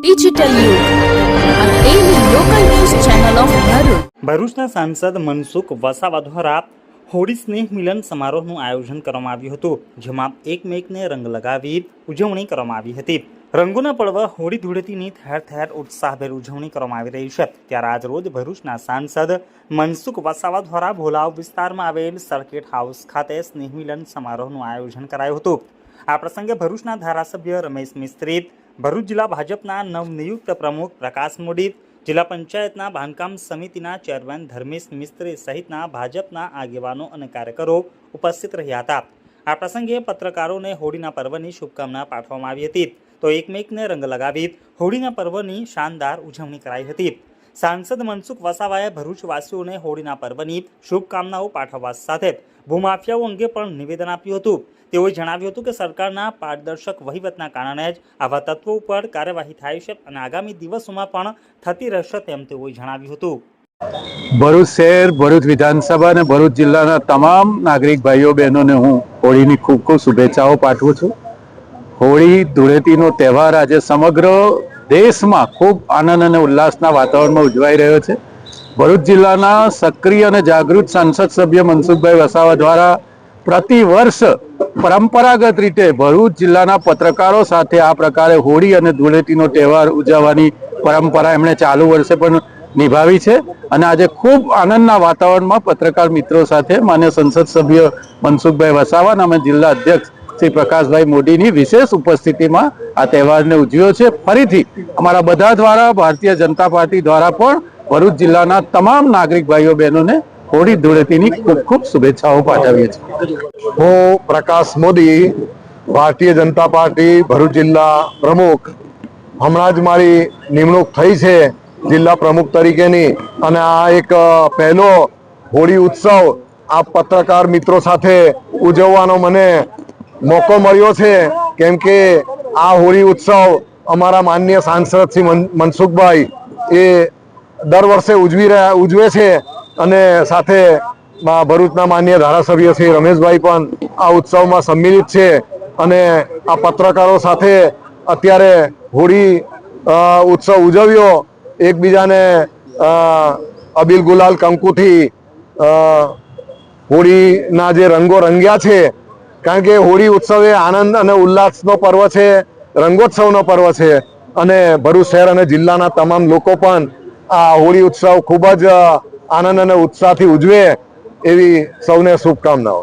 Digital Bharuch. ભરૂચના સાંસદ મનસુખ વસાવા દ્વારા હોળી સ્નેહ મિલન સમારોહનું આયોજન કરવામાં આવ્યું હતું, જેમાં એકમેકને રંગ લગાવી ઉજવણી કરવામાં આવી હતી. રંગોના પર્વ હોળી ધૂળેટીની ઠેર ઠેર ઉત્સાહભેર ઉજવણી કરવામાં આવી રહી છે. ત્યારે આજ રોજ ભરૂચના સાંસદ મનસુખ વસાવા દ્વારા ભોલાવ વિસ્તારમાં આવેલ સર્કિટ હાઉસ ખાતે સ્નેહ મિલન સમારોહનું આયોજન કરાયું હતું. આ પ્રસંગે ભરૂચના ધારાસભ્ય રમેશ મિસ્ત્રી ભરૂચ જિલ્લા ભાજપના નવનિયુક્ત પ્રમુખ પ્રકાશ મોડી જિલ્લા પંચાયતના બાંધકામ સમિતિના ચેરમેન ધર્મેશ મિસ્ત્રી સહિતના ભાજપના આગેવાનો અને કાર્યકરો ઉપસ્થિત રહ્યા હતા. આ પ્રસંગે પત્રકારોને હોળીના પર્વની શુભકામના પાઠવવામાં આવી હતી. તો એકમેકને રંગ લગાવી હોળીના પર્વની શાનદાર ઉજવણી કરાઈ હતી. સાંસદ મનસુખ વસાવાએ ભરૂચવાસીઓને હોળીના પર્વની શુભકામનાઓ પાઠવવા સાથે ભૂમાફિયાઓ અંગે પણ નિવેદન આપ્યું હતું. તેઓએ જણાવ્યું હતું કે સરકારના પારદર્શક વહીવટના કારણે જ આવા તત્વો ઉપર કાર્યવાહી થાય છે અને આગામી દિવસોમાં પણ થતી રહેશે તેમ તેઓએ જણાવ્યું હતું. ભરૂચ શહેર, ભરૂચ વિધાનસભા અને ભરૂચ જિલ્લાના તમામ નાગરિક ભાઈઓ, બહેનોને હું હોળીની ખૂબ ખૂબ શુભેચ્છાઓ પાઠવું છું. હોળી ધૂળેટીનો તહેવાર આજે સમગ્ર દેશમાં ખૂબ આનંદ અને ઉલ્લાસના વાતાવરણમાં ઉજવાઈ રહ્યો છે. ભરૂચ જિલ્લાના સક્રિય અને જાગૃત સંસદ સભ્ય મનસુખભાઈ વસાવા દ્વારા પ્રતિ વર્ષ પરંપરાગત રીતે ભરૂચ જિલ્લાના પત્રકારો સાથે આ પ્રકારે હોળી અને ધૂળેટીનો તહેવાર ઉજવવાની પરંપરા એમણે ચાલુ વર્ષે પણ નિભાવી છે અને આજે ખૂબ આનંદના વાતાવરણમાં પત્રકાર મિત્રો સાથે માન્ય સંસદ સભ્ય મનસુખભાઈ વસાવા અને જિલ્લા અધ્યક્ષ શ્રી પ્રકાશભાઈ મોદીની વિશેષ ઉપસ્થિતિમાં આ તહેવારને ઉજવ્યો છે. ફરીથી અમારા બધા દ્વારા ભારતીય જનતા પાર્ટી દ્વારા પણ ભરૂચ જિલ્લાના તમામ નાગરિક ભાઈઓ બહેનોને હોળી ધૂળેટીની ખૂબ ખૂબ શુભેચ્છાઓ પાઠવીએ છીએ. હું પ્રકાશ મોદી, ભારતીય જનતા પાર્ટી, ભરૂચ જિલ્લા પ્રમુખ. હમણાં જ મારી નિમણૂક થઈ છે જિલ્લા પ્રમુખ તરીકેની અને આ એક પહેલો હોળી ઉત્સવ આ પત્રકાર મિત્રો સાથે ઉજવવાનો મને મોકો મળ્યો છે, કેમ કે આ હોળી ઉત્સવ અમારા માનનીય સાંસદ શ્રી મન- મનસુખભાઈ એ દર વર્ષે ઉજવી રહ્યા, ઉજવે છે અને સાથે ભરૂચના માન્ય ધારાસભ્ય શ્રી રમેશભાઈ પણ આ ઉત્સવમાં સંમિલિત છે અને આ પત્રકારો સાથે અત્યારે હોળી ઉત્સવ ઉજવ્યો. એકબીજાને અબિલ ગુલાલ કંકુથી હોળીના જે રંગો રંગ્યા છે કારણ કે હોળી ઉત્સવ એ આનંદ અને ઉલ્લાસનો પર્વ છે, રંગોત્સવનો પર્વ છે અને ભરૂચ શહેર અને જિલ્લાના તમામ લોકો પણ આ હોળી ઉત્સવ ખૂબ જ આનંદ અને ઉત્સાહથી ઉજવે એવી સૌને શુભકામનાઓ.